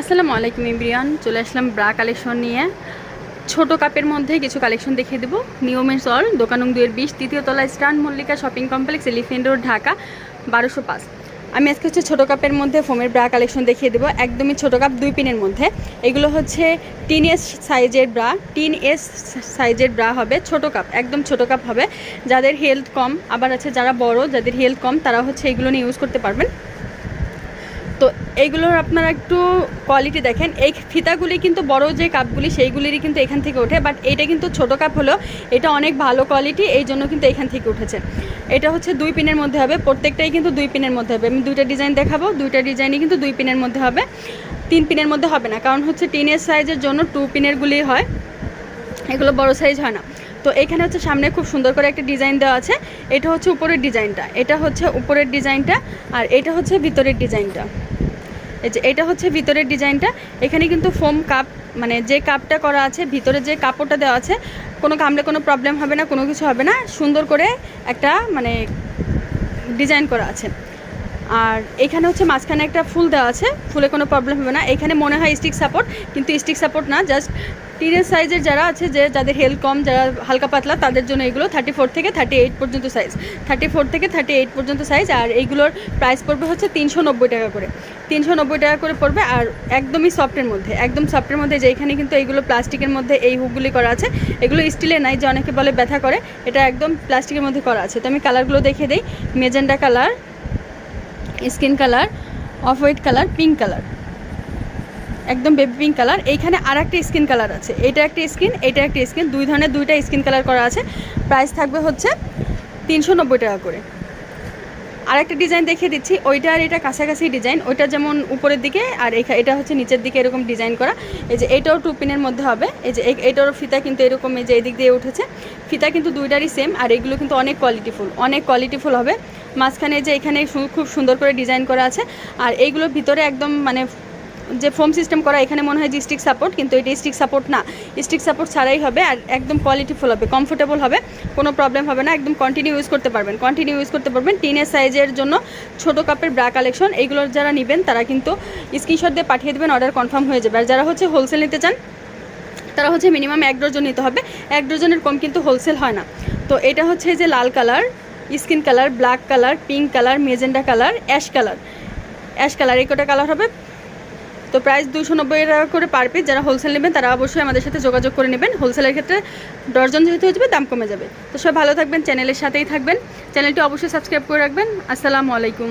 আসসালামু আলাইকুম ইব্রিয়ান চলে আসলাম ব্রা কালেকশন নিয়ে। ছোট কাপের মধ্যে কিছু কালেকশন দেখিয়ে দেবো। নিয়মের সল দোকানং দুয়ের বিশ, তৃতীয় তলা স্টান, Mallika shopping complex, Elephant Road, Dhaka, বারোশো পাঁচ। আমি আজকে হচ্ছে ছোটো কাপের মধ্যে ফোমের ব্রা কালেকশন দেখিয়ে দেবো, একদমই ছোটো কাপ দুই পিনের মধ্যে। এগুলো হচ্ছে টিন এস সাইজের ব্রা, টিন এস সাইজের ব্রা হবে, ছোট কাপ, একদম ছোট কাপ হবে। যাদের হেলথ কম, আবার আছে যারা বড়, যাদের হেলথ কম, তারা হচ্ছে এগুলো নিয়ে ইউজ করতে পারবেন। তো এইগুলোর আপনারা একটু কোয়ালিটি দেখেন। এই ফিতাগুলি কিন্তু বড় যে কাপগুলি, সেইগুলিরই কিন্তু এখান থেকে ওঠে বাট এইটা কিন্তু ছোট কাপ হলো, এটা অনেক ভালো কোয়ালিটি এই জন্য কিন্তু এখান থেকে উঠেছে। এটা হচ্ছে দুই পিনের মধ্যে হবে, প্রত্যেকটাই কিন্তু দুই পিনের মধ্যে হবে। আমি দুইটা ডিজাইন দেখাবো, দুইটা ডিজাইনই কিন্তু দুই পিনের মধ্যে হবে, তিন পিনের মধ্যে হবে না, কারণ হচ্ছে টিনের সাইজের জন্য টু পিনেরগুলি হয়, এগুলো বড় সাইজ হয় না। তো এখানে হচ্ছে সামনে খুব সুন্দর করে একটা ডিজাইন দেওয়া আছে, এটা হচ্ছে উপরের ডিজাইনটা এটা হচ্ছে উপরের ডিজাইনটা আর এটা হচ্ছে ভিতরের ডিজাইনটা যে, এটা হচ্ছে ভিতরের ডিজাইনটা। এখানে কিন্তু ফোম কাপ মানে যে কাপটা করা আছে, ভিতরে যে কাপড়টা দেওয়া আছে, কোনো কামলে কোনো প্রবলেম হবে না, কোনো কিছু হবে না। সুন্দর করে একটা মানে ডিজাইন করা আছে। আর এখানে হচ্ছে মাঝখানে একটা ফুল দেওয়া আছে, ফুলে কোনো প্রবলেম হবে না। এখানে মনে হয় স্টিক সাপোর্ট কিন্তু স্টিক সাপোর্ট না জাস্ট টিনের সাইজের যারা আছে, যে যাদের হেলথ কম, যারা হালকা পাতলা, তাদের জন্য এগুলো থার্টি ফোর থেকে থার্টি এইট পর্যন্ত সাইজ থার্টি ফোর থেকে থার্টি এইট পর্যন্ত সাইজ আর এইগুলোর প্রাইস পড়বে হচ্ছে তিনশো নব্বই টাকা করে। তিনশো নব্বই টাকা করে পড়বে, আর একদমই সফটের মধ্যে, একদম সফটের মধ্যে যে এখানে কিন্তু এইগুলো প্লাস্টিকের মধ্যে এই হুকগুলি করা আছে। এগুলো স্টিলের নাই, যে অনেকে বলে ব্যথা করে, এটা একদম প্লাস্টিকের মধ্যে করা আছে। তো আমি কালারগুলো দেখে দিই magenta colour skin colour, off white colour, pink colour. একদম বেবি পিঙ্ক কালার। এইখানে আর একটা স্কিন কালার আছে। এটা একটা স্কিন, এটা একটা স্কিন। দুই ধরনের, দুইটা স্কিন কালার করা আছে। প্রাইস থাকবে হচ্ছে তিনশো নব্বই টাকা করে। আর একটা ডিজাইন দেখিয়ে দিচ্ছি। ওইটা আর এটা কাছাকাছি ডিজাইন। ওইটা যেমন উপরের দিকে আর এটা হচ্ছে নিচের দিকে এরকম ডিজাইন করা। এই যে এটাও টু পিনের মধ্যে হবে। এই যে এটারও ফিতা কিন্তু এরকম এই যে এদিক দিয়ে উঠেছে। ফিতা কিন্তু দুইটারই সেম আর এগুলো কিন্তু অনেক কোয়ালিটিফুল অনেক কোয়ালিটিফুল হবে। মাঝখানে যে এখানে খুব সুন্দর করে ডিজাইন করা আছে। আর এইগুলোর ভিতরে একদম মানে যে ফোম সিস্টেম করা, এখানে মনে হয় যে স্টিক সাপোর্ট কিন্তু এটা স্টিক সাপোর্ট না। স্টিক সাপোর্ট ছাড়াই হবে আর একদম কোয়ালিটিফুল হবে কমফোর্টেবল হবে, কোনো প্রবলেম হবে না, একদম কন্টিনিউ ইউজ করতে পারবেন। কন্টিনিউ ইউজ করতে পারবেন টিনের সাইজের জন্য ছোট কাপের ব্রা কালেকশন এইগুলোর যারা নেবেন, তারা কিন্তু স্ক্রিনশট দিয়ে পাঠিয়ে দেবেন অর্ডার কনফার্ম হয়ে যাবে। আর যারা হচ্ছে হোলসেল নিতে চান, তারা হচ্ছে মিনিমাম এক ডজন নিতে হবে। এক ডজনের কম কিন্তু হোলসেল হয় না। তো এটা হচ্ছে যে লাল colour skin colour, black colour, pink colour magenta colour, ash colour. Ash colour, এই কটা কালার হবে। তো প্রাইস দুশো নব্বই টাকা করে পার পিস। যারা হোলসেল নেবেন, তারা অবশ্যই আমাদের সাথে যোগাযোগ করে নেবেন। হোলসেলের ক্ষেত্রে ডর্জন যেহেতু হয়ে যাবে, দাম কমে যাবে। তো সবাই ভালো থাকবেন চ্যানেলের সাথেই থাকবেন। চ্যানেলটি অবশ্যই সাবস্ক্রাইব করে রাখবেন। আসসালামু আলাইকুম।